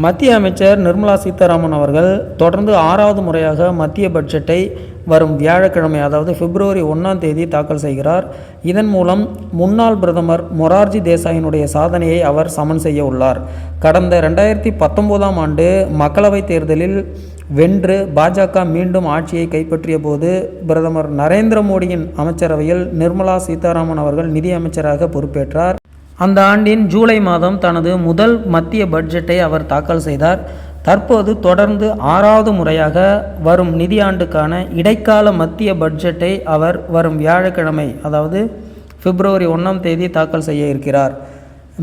மத்திய அமைச்சர் நிர்மலா சீதாராமன் அவர்கள் தொடர்ந்து ஆறாவது முறையாக மத்திய பட்ஜெட்டை வரும் வியாழக்கிழமை அதாவது பிப்ரவரி ஒன்றாம் தேதி தாக்கல் செய்கிறார். இதன் மூலம் முன்னாள் பிரதமர் மொரார்ஜி தேசாயினுடைய சாதனையை அவர் சமன் செய்ய உள்ளார். கடந்த ரெண்டாயிரத்தி பத்தொம்போதாம் ஆண்டு மக்களவைத் தேர்தலில் வென்று பாஜக மீண்டும் ஆட்சியை கைப்பற்றிய போது பிரதமர் நரேந்திர மோடியின் அமைச்சரவையில் நிர்மலா சீதாராமன் அவர்கள் நிதி அமைச்சராக பொறுப்பேற்றார். அந்த ஆண்டின் ஜூலை மாதம் தனது முதல் மத்திய பட்ஜெட்டை அவர் தாக்கல் செய்தார். தற்போது தொடர்ந்து ஆறாவது முறையாக வரும் நிதியாண்டுக்கான இடைக்கால மத்திய பட்ஜெட்டை அவர் வரும் வியாழக்கிழமை அதாவது பிப்ரவரி ஒன்றாம் தேதி தாக்கல் செய்ய இருக்கிறார்.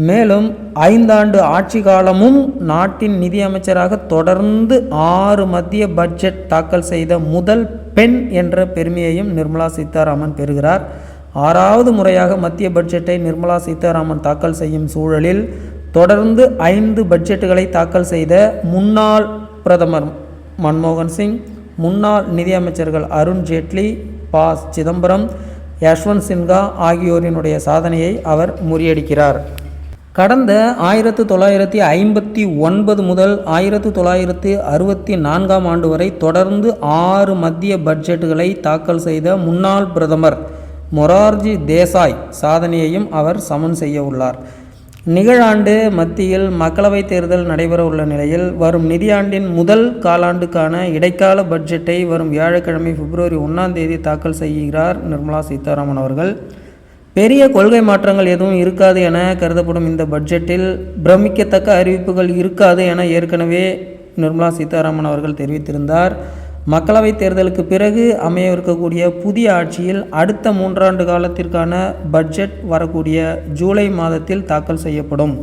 மேலும் ஐந்தாண்டு ஆட்சி காலமும் நாட்டின் நிதியமைச்சராக தொடர்ந்து ஆறு மத்திய பட்ஜெட் தாக்கல் செய்த முதல் பெண் என்ற பெருமையையும் நிர்மலா சீதாராமன் பெறுகிறார். ஆறாவது முறையாக மத்திய பட்ஜெட்டை நிர்மலா சீதாராமன் தாக்கல் செய்யும் சூழலில் தொடர்ந்து ஐந்து பட்ஜெட்டுகளை தாக்கல் செய்த முன்னாள் பிரதமர் மன்மோகன் சிங் முன்னாள் நிதியமைச்சர்கள் அருண் ஜேட்லி ப. சிதம்பரம் யஷ்வந்த் சின்ஹா ஆகியோரினுடைய சாதனையை அவர் முறியடிக்கிறார். கடந்த ஆயிரத்து தொள்ளாயிரத்தி ஐம்பத்தி ஒன்பது முதல் ஆயிரத்து தொள்ளாயிரத்து அறுபத்தி நான்காம் ஆண்டு வரை தொடர்ந்து ஆறு மத்திய பட்ஜெட்டுகளை தாக்கல் செய்த முன்னாள் பிரதமர் மொரார்ஜி தேசாய் சாதனையையும் அவர் சமன் செய்ய உள்ளார் நிகழாண்டு மத்தியில் மக்களவைத் தேர்தல் நடைபெற உள்ள நிலையில் வரும் நிதியாண்டின் முதல் காலாண்டுக்கான இடைக்கால பட்ஜெட்டை வரும் வியாழக்கிழமை பிப்ரவரி ஒன்றாம் தேதி தாக்கல் செய்கிறார் நிர்மலா சீதாராமன் அவர்கள். பெரிய கொள்கை மாற்றங்கள் எதுவும் இருக்காது என கருதப்படும் இந்த பட்ஜெட்டில் பிரமிக்கத்தக்க அறிவிப்புகள் இருக்காது என ஏற்கனவே நிர்மலா சீதாராமன் அவர்கள் தெரிவித்திருந்தார். மக்களவைத் தேர்தலுக்கு பிறகு அமையவிருக்கக்கூடிய புதிய ஆட்சியில் அடுத்த மூன்றாண்டு காலத்திற்கான பட்ஜெட் வரக்கூடிய ஜூலை மாதத்தில் தாக்கல் செய்யப்படும்.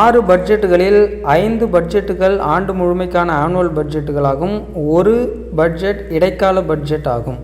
ஆறு பட்ஜெட்டுகளில் ஐந்து பட்ஜெட்டுகள் ஆண்டு முழுமைக்கான ஆனுவல் பட்ஜெட்டுகளாகும். ஒரு பட்ஜெட் இடைக்கால பட்ஜெட் ஆகும்